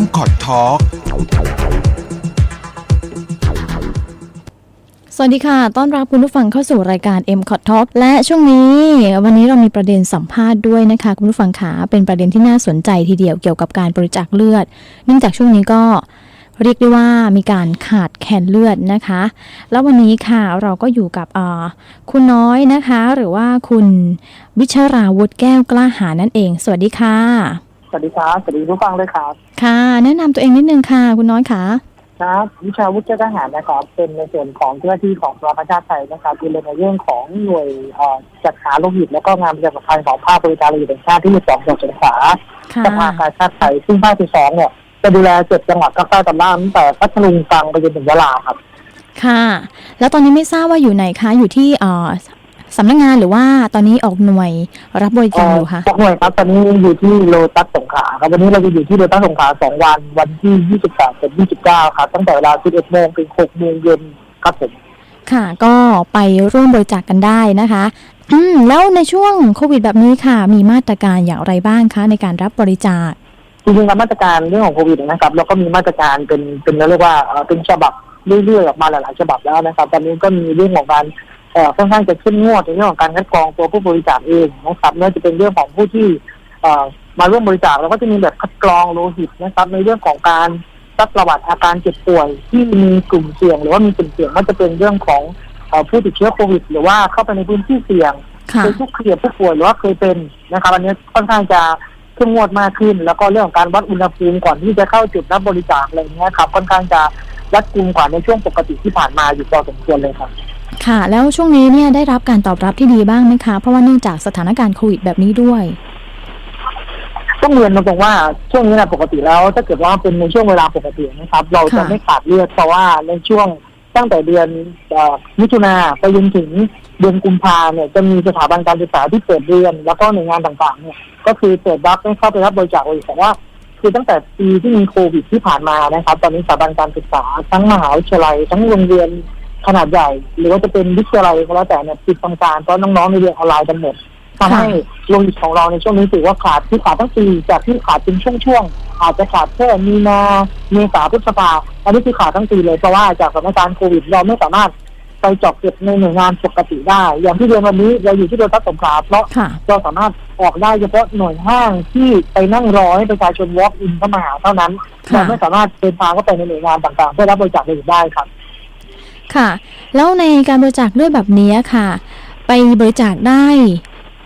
m c o t Talk สวัสดีค่ะ ต้อนรับคุณผู้ฟังเข้าสู่รายการ m c o t Talk และช่วงนี้ วันนี้เรามีประเด็นสัมภาษณ์ด้วยนะคะ คุณผู้ฟังขาเป็นประเด็นที่น่าสนใจทีเดียวเกี่ยวกับการบริจาคเลือด เนื่องจากช่วงนี้ก็เรียกได้ว่ามีการขาดแคลนเลือดนะคะ แล้ววันนี้ค่ะเราก็อยู่กับคุณน้อยนะคะ หรือว่าคุณวิชราวุฒิแก้วกล้าหาญนั่นเอง สวัสดีค่ะ สวัสดีครับสวัสดีผู้ฟังเลยครับ ค่ะ แนะนำตัวเองนิดนึงค่ะ คุณน้อยค่ะ ครับวิชาวุฒิเจ้าทหารนะครับ เป็นในส่วนของเจ้าหน้าที่ของสภาประชาติไทยนะครับดูแลในเรื่องของหน่วยเอ่อจัดหาโลหิตและก็งานประชาสัมพันธ์ของภาคบริการโลหิตแห่งชาติที่มีสองจังหวัดสงขลาค่ะ สภากาชาติไทยซึ่งภาคที่สองเนี่ยจะดูแลเจ็ดจังหวัดภาคใต้ตอนล่างตั้งแต่พัทลุงตรังไปจนถึงยะลาครับ ค่ะ แล้วตอนนี้ไม่ทราบว่าอยู่ไหนคะ อยู่ที่เอ่อ สำนักงานหรือว่าตอนนี้ออกหน่วยรับบริจาคอยู่คะเทุกหน่วยครับตอนนี้อยู่ที่โลตัสสงขลาครับวันนี้เราจะอยู่ที่โลตัสสงขลาสองวัน วันที่28ถึง29ครับตั้งแต่เวลา11โมงถึง6โมงเย็นครับผมค่ะ ก็ไปร่วมบริจาคกันได้นะคะ อืมแล้วในช่วงโควิดแบบนี้ค่ะ มีมาตรการอย่างไรบ้างคะ ในการรับบริจาคจริงๆแล้วมาตรการเรื่องของโควิดนะครับเราก็มีมาตรการเป็นเป็นเรียกว่าเอ่อเป็นฉบับเรื่อยๆออกมาหลายๆฉบับแล้วนะครับ ตอนนี้ก็มีเรื่องของการเอ่อ ค่อนข้างจะเข้มงวดในเรื่องของการคัดกรองตัวผู้บริจาคเองนะครับไม่ว่าจะเป็นเรื่องของผู้ที่เอ่อมาร่วมบริจาคเราก็จะมีแบบคัดกรองโลหิตนะครับ ในเรื่องของการซักประวัติอาการเจ็บป่วย ที่มีกลุ่มเสี่ยง หรือว่ามีกลุ่มเสี่ยงก็จะเป็นเรื่องของเอ่อผู้ติดเชื้อโควิด หรือว่าเข้าไปในพื้นที่เสี่ยงค่ะเคยทุกข์เคลียร์ผู้ป่วยหรือว่าเคยเป็นนะครับอันนี้ค่อนข้างจะเข้มงวดมากขึ้น แล้วก็เรื่องของการวัดอุณหภูมิก่อนที่จะเข้าจุดรับบริจาคอะไรเงี้ยครับค่อนข้างจะรัดกุมกว่าในช่วงปกติที่ผ่านมาอยู่พอสมควรเลยครับ ค่ะ แล้วช่วงนี้เนี่ยได้รับการตอบรับที่ดีบ้างไหมคะ เพราะว่าเนื่องจากสถานการณ์โควิดแบบนี้ด้วย ต้องเรียนตรงๆว่าช่วงนี้นะปกติแล้วถ้าเกิดว่าเป็นในช่วงเวลาปกตินะครับ เราจะค่ะไม่ขาดเลือดเพราะว่าในช่วงตั้งแต่เดือนเอ่อมิถุนาไปจนถึงเดือนกุมภาเนี่ยจะมีสถาบันการศึกษาที่เปิดเรียน แล้วก็หน่วยงานต่างๆ เนี่ย ก็คือเปิดรับให้เข้าไปรับบริจาคเลยแต่ว่าคือตั้งแต่ปีที่มีโควิดที่ผ่านมานะครับ ตอนนี้สถาบันการศึกษาทั้งมหาวิทยาลัยทั้งโรงเรียน ขนาดใหญ่ หรือว่าจะเป็นวิทยาลัยก็แล้วแต่เนี่ยปิดทำการเพราะน้องๆในเรียนออนไลน์กันหมดทำให้โรงเรียนของเราในช่วงนี้ถือว่าขาดที่ขาดทั้งปีจากที่ขาดเป็นช่วงๆอาจจะขาดแค่มีนาเมษาพฤษภาอันนี้คือขาดทั้งปีเลยเพราะว่าจากสถานการณ์โควิดเราไม่สามารถไปเจาะเก็บในหน่วยงานปกติได้ อย่างที่เรียนวันนี้เราอยู่ที่โรงพักสงขลาเพราะค่ะเราสามารถออกได้เฉพาะหน่วยห้างที่ไปนั่งรอให้ประชาชน walk in เข้ามาหาเท่านั้นค่ะเราไม่สามารถเดินทางเข้าไปในหน่วยงานต่างๆ เพื่อรับบริจาคเลยได้ครับ ค่ะ แล้วในการบริจาคเลือดแบบนี้ค่ะ ไปบริจาคได้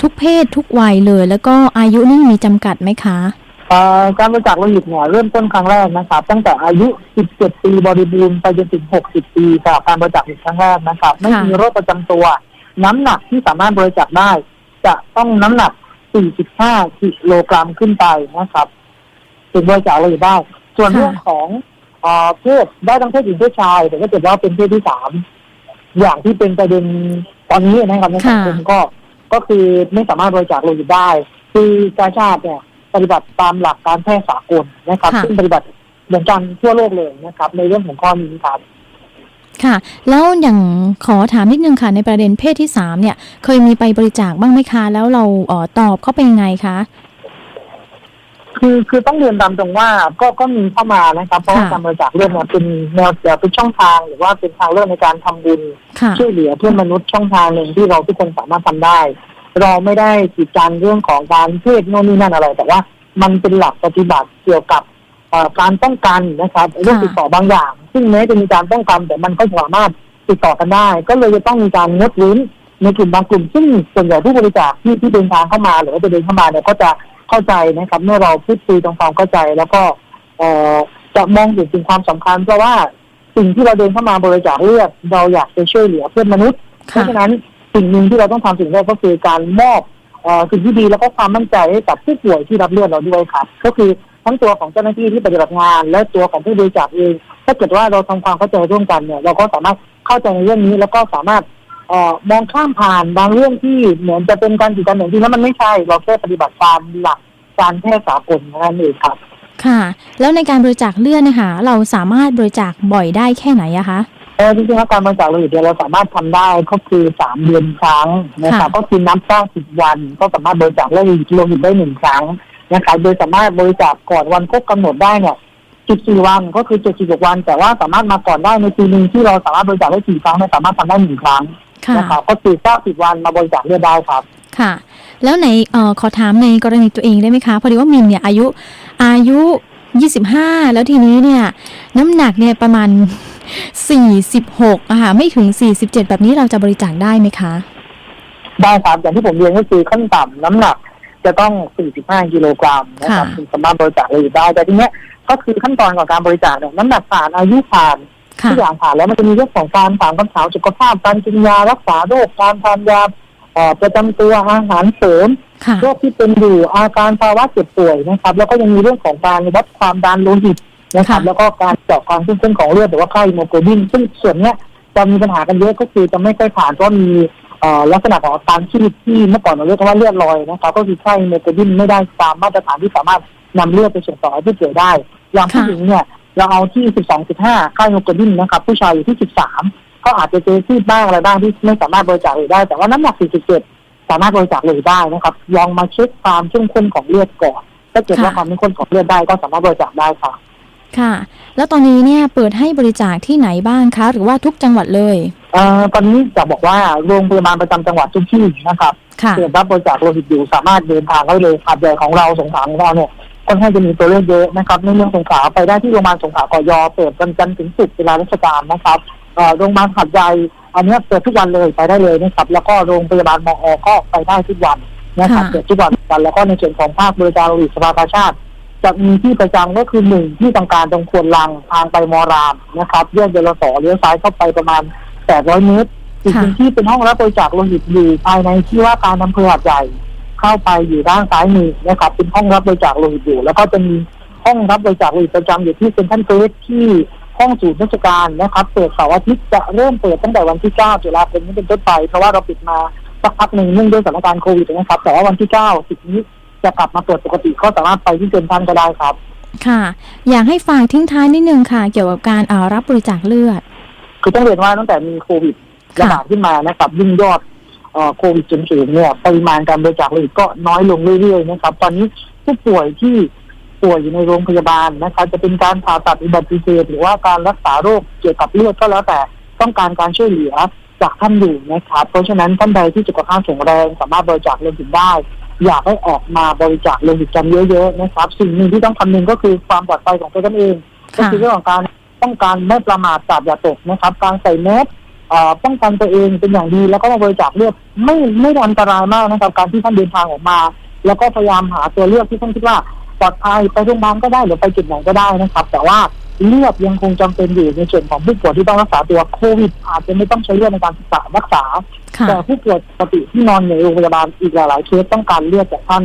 ทุกเพศทุกวัยเลย แล้วก็อายุนี่มีจำกัดไหมคะเอ่อการบริจาคโลหิตเนี่ยเริ่มต้นครั้งแรกนะครับ ตั้งแต่อายุ 17 ปีบริบูรณ์ไปจนถึง 60 ปีสำหรับการบริจาคโลหิตครั้งแรกนะครับ ไม่มีโรคประจำตัว น้ำหนักที่สามารถบริจาคได้ จะต้องน้ำหนัก 45 กิโลกรัมขึ้นไปนะครับ ถึงบริจาคโลหิตได้ ส่วนค่ะเรื่องของ เอ่อเพศได้ทั้งเพศหญิงเพศชาย แต่ถ้าเกิดว่าเป็นเพศที่สามอย่างที่เป็นประเด็นตอนนี้นะครับในสังคมก็ก็คือไม่สามารถบริจาคโลหิตได้ คือกาชาติเนี่ย ปฏิบัติตามหลักการแพทย์สากลนะครับค่ะซึ่งปฏิบัติเหมือนกันทั่วโลกเลยนะครับ ในเรื่องของข้อนี้ครับค่ะ แล้วอย่างขอถามนิดนึงค่ะ ในประเด็นเพศที่สามเนี่ย เคยมีไปบริจาคบ้างไหมคะ แล้วเราเอ่อตอบเข้าไปยังไงคะ คือคือต้องเรียนตามตรงว่าก็ก็มีเข้ามานะครับ เพราะว่าค่ะการบริจาคเลือดเนี่ยเป็นแนวเป็นช่องทางหรือว่าเป็นทางเลือกในการทำบุญค่ะช่วยเหลือเพื่อนมนุษย์ช่องทางหนึ่งที่เราทุกคนสามารถทำได้ เราไม่ได้กีดกันเรื่องของการเพศโน่นนี่นั่นอะไร แต่ว่ามันเป็นหลักปฏิบัติเกี่ยวกับเอ่อการป้องกันนะครับเรื่องติดต่อบางอย่าง ซึ่งแม้จะมีการป้องกันแต่มันก็สามารถติดต่อกันได้ ก็เลยจะต้องมีการงดเว้นในกลุ่มบางกลุ่ม ซึ่งส่วนใหญ่ผู้บริจาคที่ที่เดินทางเข้ามาหรือว่าจะเดินเข้ามาเนี่ยก็จะ เข้าใจนะครับ เมื่อเราพูดคุยตรงความเข้าใจ แล้วก็เอ่อจะมองเห็นถึงความสำคัญ เพราะว่าสิ่งที่เราเดินเข้ามาบริจาคเลือดเราอยากจะช่วยเหลือเพื่อนมนุษย์ เพค่ะราะฉะนั้นสิ่งหนึ่งที่เราต้องทำสิ่งแรกก็คือการมอบเออสิ่งที่ดีแล้วก็ความมั่นใจให้กับผู้ป่วยที่รับเลือดเราด้วยครับก็คือทั้งตัวของเจ้าหน้าที่ที่ปฏิบัติงาน และตัวของผู้บริจาคเองถ้าเกิดว่าเราทำความเข้าใจร่วมกันเนี่ย เราก็สามารถเข้าใจในเรื่องนี้แล้วก็สามารถเอ่อ มองข้ามผ่านบางเรื่องที่เหมือนจะเป็นการกีดกันอย่างจริงแล้วมันไม่ใช่ เราแค่ปฏิบัติตามหลักการแพทย์สากลนั่นเองครับค่ะ แล้วในการบริจาคเลือดนะคะเราสามารถบริจาคบ่อยได้แค่ไหนอะคะเออจริงๆแล้วการบริจาคโลหิตเนี่ยเราสามารถทำได้ก็คือสามเดือนครั้งนะครับค่ะก็คือนับเก้าสิบวัน ก็สามารถบริจาคโลหิตโลหิตได้หนึ่งครั้งนะครับโดยสามารถบริจาคก่อนวันครบกำหนดได้เนี่ย14วันก็คือ76วัน แต่ว่าสามารถมาก่อนได้ในปีหนึ่งที่เราสามารถบริจาคได้สี่ครั้งไม่สามารถทำได้หนึ่งครั้งค่ะ นะครับก็คือ90วันมาบริจาคเลือดได้ครับ ค่ะ แล้วในเอ่อขอถามในกรณีตัวเองได้ไหมคะ พอดีว่ามินเนี่ยอายุอายุ25แล้วทีนี้เนี่ย น้ำหนักเนี่ยประมาณ46อะค่ะไม่ถึง47แบบนี้เราจะบริจาคได้ไหมคะได้ครับอย่างที่ผมเรียนก็คือขั้นต่ำน้ำหนักจะต้อง 45 กิโลกรัมนะครับค่ะถึงสามารถบริจาคเลยได้ แต่ทีเนี้ยก็คือขั้นตอนของการบริจาคเนี่ยน้ำหนักผ่านอายุผ่านค่ะ ทุกอย่างผ่านแล้วมันจะมีเรื่องของการถามคำถามสุขภาพการกินยารักษาโรคการทานยาเอ่อประจำตัวอาหารเสริมค่ะโรคที่เป็นอยู่อาการภาวะเจ็บป่วยนะครับ แล้วก็ยังมีเรื่องของการวัดความดันโลหิตนะครับค่ะแล้วก็การเจาะความเข้มข้นของเลือดหรือว่าค่าฮีโมโกลบิน ซึ่งส่วนเนี้ยจะมีปัญหากันเยอะก็คือจะไม่ค่อยผ่านเพราะมีเอ่อลักษณะของอาการชีวิตที่เมื่อก่อนเราเรียกว่าเลือดลอยนะครับ ก็คือค่าฮีโมโกลบินไม่ได้ตามมาตรฐานที่สามารถนำเลือดไปส่งต่อให้ผู้ป่วยได้อย่างผู้หญิงเนี่ย เราเอาที่12.5ค่าฮีโมโกลบินนะครับ ผู้ชายอยู่ที่13ก็อาจจะเจอซีดบ้างอะไรบ้างที่ไม่สามารถบริจาคเลยได้ แต่ว่าน้ำหนัก4.7สามารถบริจาคเลยได้นะครับลองมาเช็คความเข้มข้นของเลือดก่อนถ้าเกิดว่าค่ะความเข้มข้นของเลือดได้ก็สามารถบริจาคได้ค่ะ ค่ะ แล้วตอนนี้เนี่ยเปิดให้บริจาคที่ไหนบ้างคะ หรือว่าทุกจังหวัดเลยเอ่อตอนนี้จะบอกว่าโรงพยาบาลประจำจังหวัดทุกที่นะครับค่ะเปิดรับบริจาคโลหิตอยู่สามารถเดินทางได้เลยขับใหญ่ของเราสงขลาของเราเนี่ย ค่อนข้างจะมีตัวเลือกเยอะนะครับในเมืองสงขลาไปได้ที่โรงพยาบาลสงขลากยเปิดวันจันทร์ถึงศุกร์เวลาราชการนะครับเอ่อโรงพยาบาลขับใหญ่อันเนี้ยเปิดทุกวันเลยไปได้เลยนะครับ แล้วก็โรงพยาบาลมอก็ไปได้ทุกวันนะครับค่ะเปิดทุกวันเหมือนกันแล้วก็ในส่วนของภาคบริการโลหิตสภากาชาติ จะมีที่ประจำก็คือหนึ่งที่ทำการตรงควนลังทางไปมอรามนะครับแยกเดลสอเลี้ยวซ้ายเข้าไปประมาณ800เมตรอีกหนึ่งที่เป็นห้องรับบริจาคโลหิตอยู่ภายในที่ว่าการอำเภอหาดใหญ่ เข้าไปอยู่ด้านซ้ายมือนะครับเป็นห้องรับบริจาคโลหิตอยู่ แล้วก็จะมีห้องรับบริจาคโลหิตประจำอยู่ที่เซ็นทรัลเฟสที่ห้องศูนย์ราชการนะครับเปิดเสาร์อาทิตย์จะเริ่มเปิดตั้งแต่วันที่ 9 ตุลาคมนี้เป็นต้นไป เพราะว่าเราปิดมาสักพักหนึ่งเนื่องด้วยสถานการณ์โควิดนะครับ แต่ว่าวันที่9 10นี้จะกลับมาเปิดปกติก็สามารถไปที่เซ็นทรัลก็ได้ครับ ค่ะ อยากให้ฝากทิ้งท้ายนิดนึงค่ะ เกี่ยวกับการเอ่อรับบริจาคเลือด คือต้องเรียนว่าตั้งแต่มีโควิดค่ะระบาดขึ้นมานะครับยิ่งยอดเอ่อ โควิดสูงๆเนี่ยปริมาณการบริจาคโลหิตก็น้อยลงเรื่อยๆนะครับ ตอนนี้ผู้ป่วยที่ป่วยอยู่ในโรงพยาบาลนะครับจะเป็นการผ่าตัดอุบัติเหตุหรือว่าการรักษาโรคเกี่ยวกับเลือดก็แล้วแต่ต้องการการช่วยเหลือจากท่านอยู่นะครับเพราะฉะนั้นท่านใดที่สุขภาพแข็งแรงสามารถบริจาคโลหิตได้ อยากให้ออกมาบริจาคโลหิตกันเยอะๆนะครับ สิ่งหนึ่งที่ต้องคำนึงก็คือความปลอดภัยของตัวท่านเองก็คือเรื่องของการป้องกันไม่ประมาทกาดอย่าตกนะครับ การใส่แมส ป้องกันตัวเองเป็นอย่างดี แล้วก็มาบริจาคเลือดไม่ไม่อันตรายมากนะครับการที่ท่านเดินทางออกมา แล้วก็พยายามหาตัวเลือกที่ท่านคิดว่าปลอดภัยไปโรงพยาบาลก็ได้หรือไปจุดไหนก็ได้นะครับ แต่ว่าเลือดยังคงจำเป็นอยู่ในส่วนของผู้ป่วยที่ต้องรักษาตัวโควิดอาจจะไม่ต้องใช้เลือดในการรักษารักษาค่ะแต่ผู้ป่วยปกติที่นอนในโรงพยาบาลอีกหลายๆเคสต้องการเลือดจากท่าน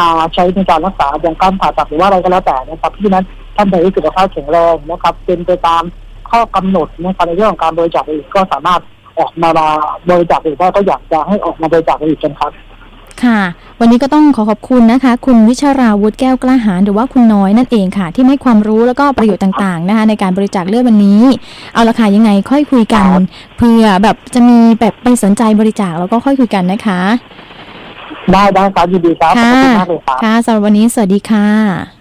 มาใช้ในการรักษาอย่างการผ่าตัดหรือว่าอะไรก็แล้วแต่นะครับเพราะฉะนั้นท่านใดที่สุขภาพแข็งแรงนะครับเป็นไปตาม ข้อกำหนดนะครับในเรื่องของการบริจาคเลือดก็สามารถออกมาบริจาคหรือว่าก็อยากจะให้ออกมาบริจาคเลือดกันครับค่ะ วันนี้ก็ต้องขอขอบคุณนะคะ คุณวิชราวุฒิแก้วกล้าหาญหรือว่าคุณน้อยนั่นเองค่ะ ที่ให้ความรู้แล้วก็ประโยชน์ต่างๆนะคะ ในการบริจาคเลือดวันนี้ เอาละค่ะยังไงค่อยคุยกันครับเพื่อแบบจะมีแบบไปสนใจบริจาคแล้วก็ค่อยคุยกันนะคะ ได้ได้ครับยินดีครับขอบค่ะคุณมากเลยครับค่ะสำหรับวันนี้สวัสดีค่ะ